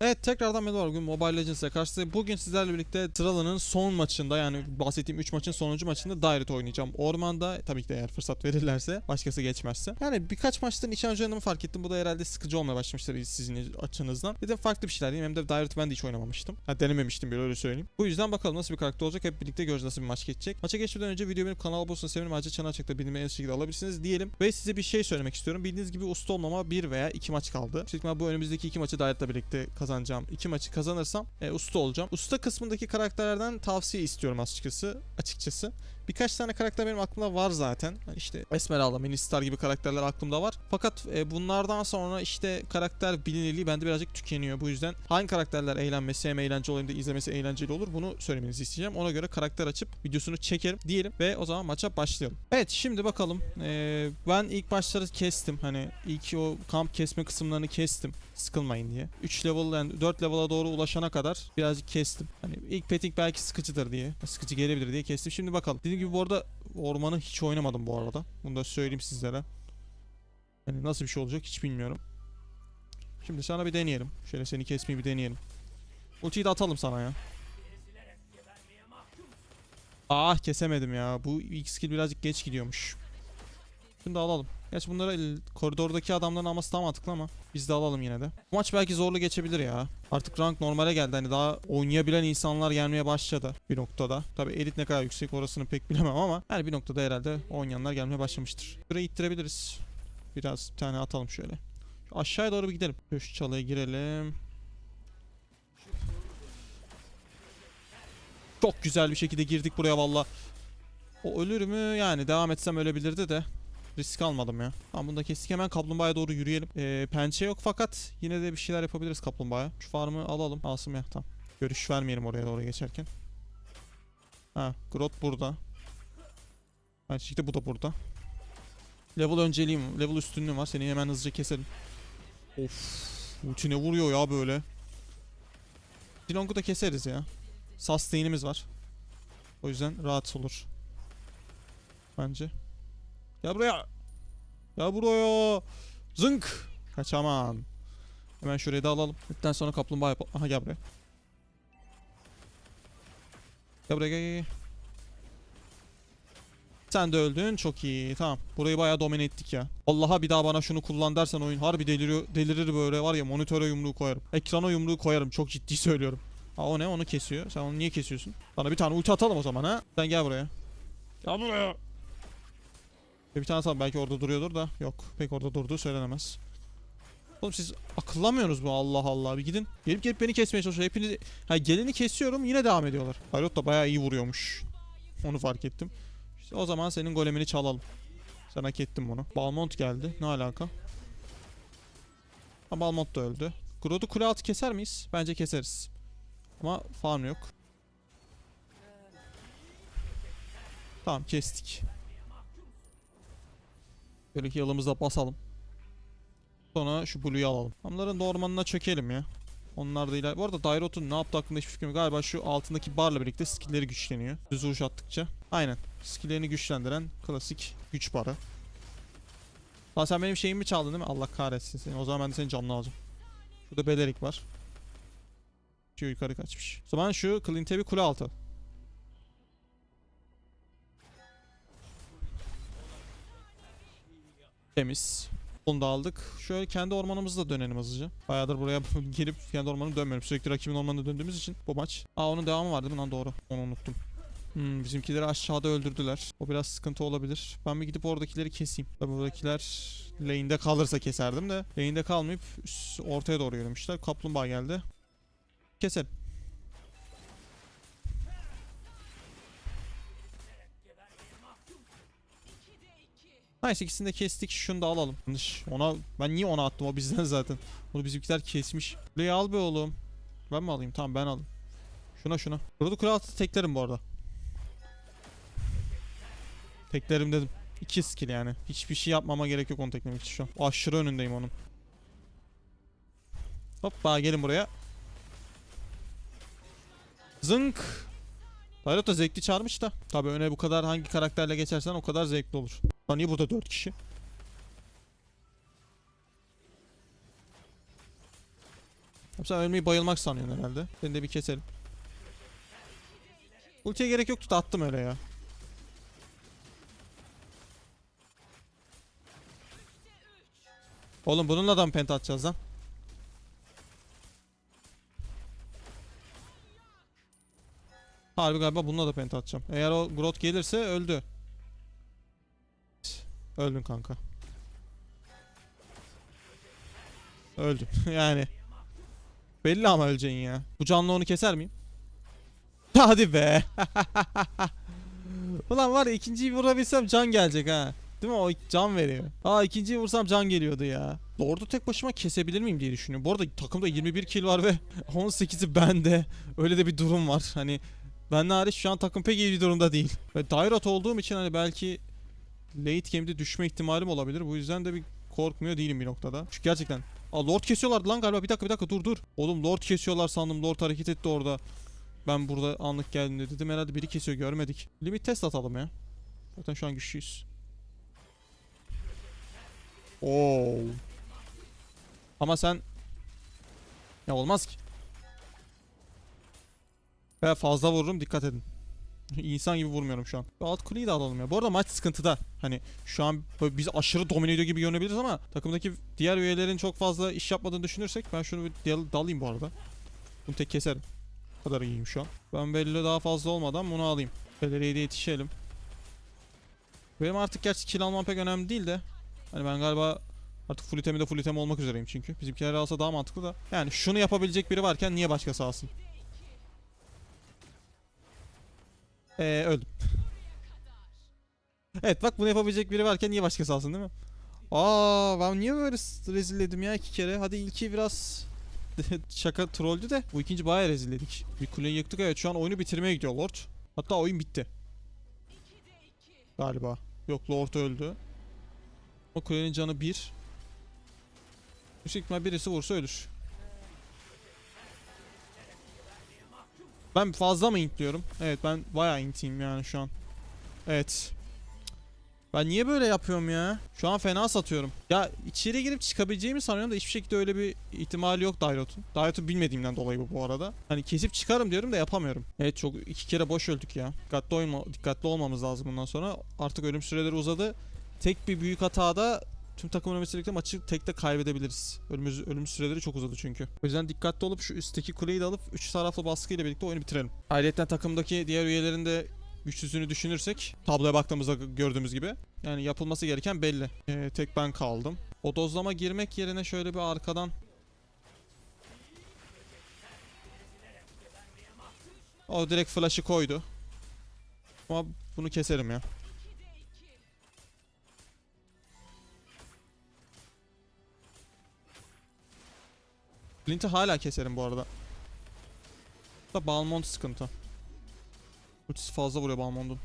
Evet tekrardan merhaba bugün Mobile Legends'e karşı bugün sizlerle birlikte Tralla'nın son maçında yani bahsettiğim 3 maçın sonuncu maçında Direct oynayacağım. Ormanda tabii ki de eğer fırsat verirlerse başkası geçmezse. Yani birkaç maçtan nişancı oynadığımı fark ettim. Bu da herhalde sıkıcı olmaya başlamıştır sizin açınızdan. Dedim farklı bir şeyler diyeyim hem de Direct ben de hiç oynamamıştım. Ha denememiştim bir öyle söyleyeyim. Bu yüzden bakalım nasıl bir karakter olacak hep birlikte göreceğiz nasıl bir maç geçecek. Maça geçmeden önce video benim kanal bulsun sevinirim. Ayrıca çana açıkta bildiğimi en şekilde alabilirsiniz diyelim. Ve size bir şey söylemek istiyorum. Bildiğiniz gibi usta olmama bir veya iki maç kaldı. İhtimal bu önümüzdeki iki maçı Direct'la birlikte kazanacağım. İki maçı kazanırsam e, usta olacağım. Usta kısmındaki karakterlerden tavsiye istiyorum açıkçası. Açıkçası. Birkaç tane karakter benim aklımda var zaten. Hani işte Esmeralda, Ministar gibi karakterler aklımda var. Fakat e, bunlardan sonra işte karakter bilinirliği bende birazcık tükeniyor. Bu yüzden hangi karakterler eğlenmesi hem eğlenceli olayım da izlemesi eğlenceli olur bunu söylemenizi isteyeceğim. Ona göre karakter açıp videosunu çekerim diyelim ve o zaman maça başlayalım. Evet şimdi bakalım. E, ben ilk başları kestim. Hani ilk o kamp kesme kısımlarını kestim. Sıkılmayın diye. 3 level yani 4 level'a doğru ulaşana kadar birazcık kestim. Hani ilk petting belki sıkıcıdır diye. Sıkıcı gelebilir diye kestim. Şimdi bakalım. Dediğim gibi bu arada ormanı hiç oynamadım bu arada. Bunu da söyleyeyim sizlere. Yani nasıl bir şey olacak hiç bilmiyorum. Şimdi sana bir deneyelim. Şöyle seni kesmeyi bir deneyelim. Ultiyi de atalım sana ya. Ah kesemedim ya. Bu ilk skill birazcık geç gidiyormuş. Şunu da alalım. Gerçi bunlara el- koridordaki adamların alması daha mantıklı ama biz de alalım yine de. Bu maç belki zorlu geçebilir ya. Artık rank normale geldi. Hani daha oynayabilen insanlar gelmeye başladı bir noktada. Tabi elit ne kadar yüksek orasını pek bilemem ama her bir noktada herhalde oynayanlar gelmeye başlamıştır. Burayı ittirebiliriz. Biraz bir tane atalım şöyle. Şu aşağıya doğru bir gidelim. Şöyle Şu çalıya girelim. Çok güzel bir şekilde girdik buraya valla. O ölür mü? Yani devam etsem ölebilirdi de. Risk almadım ya. Tamam bunu da kestik. Hemen kaplumbağaya doğru yürüyelim. Ee, pençe yok fakat yine de bir şeyler yapabiliriz kaplumbağaya. Şu farmı alalım. Alsın ya tamam. Görüş vermeyelim oraya doğru geçerken. Ha Grot burada. Şekilde bu da burada. Level önceliğim, level üstünlüğüm var. Seni hemen hızlıca keselim. Of. Ulti ne vuruyor ya böyle. Dilong'u da keseriz ya. Sustain'imiz var. O yüzden rahat olur. Bence. Gel buraya. Gel buraya. Zınk. Kaçaman. Hemen şurayı da alalım. Bitten sonra kaplumbağa yapalım. Aha gel buraya. Gel buraya gel. gel. Sen de öldün. Çok iyi. Tamam. Burayı bayağı domine ettik ya. Allah'a bir daha bana şunu kullan dersen oyun harbi deliriyor, delirir böyle var ya monitöre yumruğu koyarım. Ekrana yumruğu koyarım. Çok ciddi söylüyorum. Ha o ne? Onu kesiyor. Sen onu niye kesiyorsun? Bana bir tane ulti atalım o zaman ha. Sen gel buraya. Gel buraya. Ve bir tane atalım. Belki orada duruyordur da. Yok. Pek orada durduğu söylenemez. Oğlum siz akıllamıyorsunuz mu Allah Allah bir gidin. Gelip gelip beni kesmeye çalışıyor. Hepiniz ha geleni kesiyorum yine devam ediyorlar. Pilot da bayağı iyi vuruyormuş. Onu fark ettim. İşte o zaman senin golemini çalalım. Sen hak ettin bunu. Balmont geldi. Ne alaka? Ha Balmont da öldü. Grodd'u kule altı keser miyiz? Bence keseriz. Ama farm yok. Tamam kestik. Böyle ki yılımıza basalım. Sonra şu Blue'yu alalım. Onların da ormanına çökelim ya. Onlar da iler. Bu arada Dairot'un ne yaptığı hakkında hiçbir fikrim yok. Galiba şu altındaki barla birlikte skill'leri güçleniyor. Düz vuruş attıkça. Aynen. Skill'lerini güçlendiren klasik güç barı. Lan sen benim şeyimi çaldın değil mi? Allah kahretsin seni. O zaman ben de senin canını alacağım. Şurada Belerik var. Şu yukarı kaçmış. O zaman şu Clint'e bir kule altı. Temiz. Onu da aldık. Şöyle kendi ormanımızı da dönelim hızlıca. Bayağıdır buraya gelip kendi ormanımı dönmüyorum. Sürekli rakibin ormanına döndüğümüz için bu maç. Aa onun devamı var değil mi lan doğru. Onu unuttum. Hmm, bizimkileri aşağıda öldürdüler. O biraz sıkıntı olabilir. Ben bir gidip oradakileri keseyim. Tabii buradakiler lane'de kalırsa keserdim de. Lane'de kalmayıp ortaya doğru yürümüşler. Kaplumbağa geldi. Keselim. Nice ikisini de kestik. Şunu da alalım. Ona ben niye ona attım o bizden zaten. Onu bizimkiler kesmiş. Kuleyi al be oğlum. Ben mi alayım? Tamam ben alayım. Şuna şuna. Burada altı teklerim bu arada. Teklerim dedim. İki skill yani. Hiçbir şey yapmama gerek yok onu teklemek için şu an. Aşırı önündeyim onun. Hoppa gelin buraya. Zınk. Dairot da zevkli çağırmış da. Tabi öne bu kadar hangi karakterle geçersen o kadar zevkli olur. Lan niye burada 4 kişi? Sen ölmeyi bayılmak sanıyorsun herhalde. Seni de bir keselim. Ultiye gerek yoktu da attım öyle ya. Oğlum bununla da mı penta atacağız lan? Harbi galiba bununla da penta atacağım. Eğer o growth gelirse öldü. Öldün kanka. Öldün. yani. Belli ama öleceksin ya. Bu canlı onu keser miyim? Hadi be. Ulan var ya ikinciyi vurabilsem can gelecek ha. Değil mi? O can veriyor. Aa ikinciyi vursam can geliyordu ya. Lord'u tek başıma kesebilir miyim diye düşünüyorum. Bu arada takımda 21 kill var ve 18'i bende. Öyle de bir durum var. Hani ben hariç şu an takım pek iyi bir durumda değil. Ve Dairat olduğum için hani belki late game'de düşme ihtimalim olabilir. Bu yüzden de bir korkmuyor değilim bir noktada. Çünkü gerçekten Aa Lord kesiyorlardı lan galiba. Bir dakika bir dakika dur dur. Oğlum Lord kesiyorlar sandım. Lord hareket etti orada. Ben burada anlık geldim de dedim herhalde biri kesiyor görmedik. Limit test atalım ya. Zaten şu an güçlüyüz. Oo. Ama sen ya olmaz ki. Ben fazla vururum dikkat edin. İnsan gibi vurmuyorum şu an. Alt kuleyi de alalım ya. Bu arada maç sıkıntıda. Hani şu an biz aşırı domine ediyor gibi görünebiliriz ama takımdaki diğer üyelerin çok fazla iş yapmadığını düşünürsek ben şunu bir dal- dalayım bu arada. Bunu tek keserim. Bu kadar iyiyim şu an. Ben belli daha fazla olmadan bunu alayım. Belediye de yetişelim. Benim artık gerçi kill almam pek önemli değil de. Hani ben galiba artık full item'i de full item olmak üzereyim çünkü. Bizimkiler alsa daha mantıklı da. Yani şunu yapabilecek biri varken niye başkası alsın? Eee öldüm. evet bak bunu yapabilecek biri varken niye başkası alsın değil mi? Aa ben niye böyle rezilledim ya iki kere. Hadi ilki biraz şaka trolldü de bu ikinci bayağı rezilledik. Bir kuleyi yıktık evet şu an oyunu bitirmeye gidiyor Lord. Hatta oyun bitti. Galiba. Yok Lord öldü. O kulenin canı bir. Yüksek birisi vursa ölür. Ben fazla mı intliyorum? Evet ben bayağı intiyim yani şu an. Evet. Ben niye böyle yapıyorum ya? Şu an fena satıyorum. Ya içeri girip çıkabileceğimi sanıyorum da hiçbir şekilde öyle bir ihtimali yok Dairot'un. Dairot'u bilmediğimden dolayı bu bu arada. Hani kesip çıkarım diyorum da yapamıyorum. Evet çok iki kere boş öldük ya. Dikkatli, olma, dikkatli olmamız lazım bundan sonra. Artık ölüm süreleri uzadı. Tek bir büyük hatada tüm takım ölmesiyle birlikte maçı tekte kaybedebiliriz. Ölüm, ölüm süreleri çok uzadı çünkü. O yüzden dikkatli olup şu üstteki kuleyi de alıp 3 taraflı baskıyla birlikte oyunu bitirelim. Ayrıca takımdaki diğer üyelerin de güçsüzlüğünü düşünürsek tabloya baktığımızda gördüğümüz gibi yani yapılması gereken belli. Ee, tek ben kaldım. O dozlama girmek yerine şöyle bir arkadan O direkt flash'ı koydu. Ama bunu keserim ya. Flint'i hala keserim bu arada. Da Balmont sıkıntı. Ultisi fazla vuruyor Balmont'un.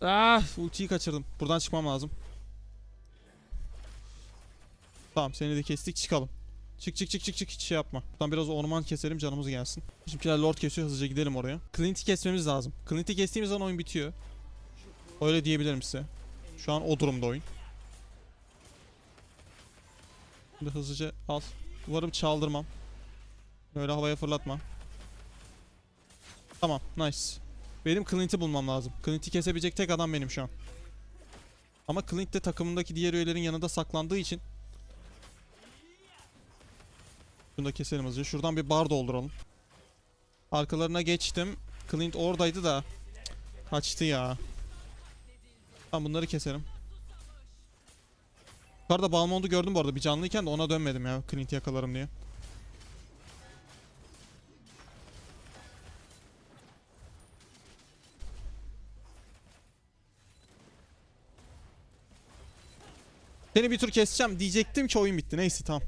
Ah, ultiyi kaçırdım. Buradan çıkmam lazım. Tamam, seni de kestik, çıkalım. Çık çık çık çık çık hiç şey yapma. Buradan biraz orman keselim canımız gelsin. Bizimkiler lord kesiyor hızlıca gidelim oraya. Clint'i kesmemiz lazım. Clint'i kestiğimiz zaman oyun bitiyor. Öyle diyebilirim size. Şu an o durumda oyun. Şimdi hızlıca al. Umarım çaldırmam. Böyle havaya fırlatma. Tamam nice. Benim Clint'i bulmam lazım. Clint'i kesebilecek tek adam benim şu an. Ama Clint de takımındaki diğer üyelerin yanında saklandığı için Bunu da keselim hızlıca. Şuradan bir bar dolduralım. Arkalarına geçtim. Clint oradaydı da kaçtı ya. Tamam bunları keselim. Yukarıda Balmond'u gördüm bu arada. Bir canlıyken de ona dönmedim ya. Clint'i yakalarım diye. Seni bir tur keseceğim diyecektim ki oyun bitti. Neyse tamam.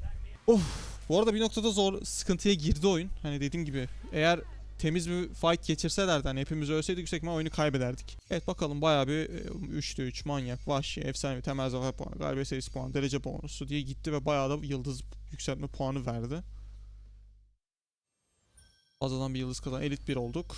Of. Bu arada bir noktada zor sıkıntıya girdi oyun. Hani dediğim gibi eğer temiz bir fight geçirselerdi hani hepimiz ölseydik yüksek oyunu kaybederdik. Evet bakalım bayağı bir e, 3'te 3 manyak, vahşi, efsane, temel zafer puanı, galibiyet serisi puanı, derece bonusu diye gitti ve bayağı da yıldız yükseltme puanı verdi. Fazladan bir yıldız kazan. Elit 1 olduk.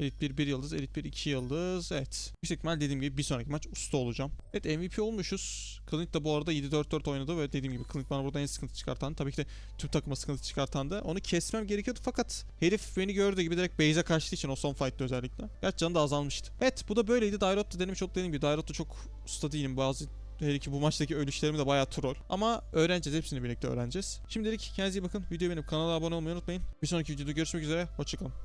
Elit 1 1 yıldız, Elit 1 2 yıldız. Evet. Yüksek ihtimal dediğim gibi bir sonraki maç usta olacağım. Evet MVP olmuşuz. Clint de bu arada 7-4-4 oynadı ve dediğim gibi Clint bana burada en sıkıntı çıkartan tabii ki de tüm takıma sıkıntı çıkartan da onu kesmem gerekiyordu fakat herif beni gördüğü gibi direkt base'e kaçtığı için o son fight'ta özellikle. Gerçi canı da azalmıştı. Evet bu da böyleydi. Dairot da denemiş çok dediğim gibi Dairot'ta çok usta değilim. Bazı Hele ki bu maçtaki ölüşlerim de bayağı troll. Ama öğreneceğiz. Hepsini birlikte öğreneceğiz. Şimdilik kendinize iyi bakın. Videoyu beğenip kanala abone olmayı unutmayın. Bir sonraki videoda görüşmek üzere. Hoşçakalın.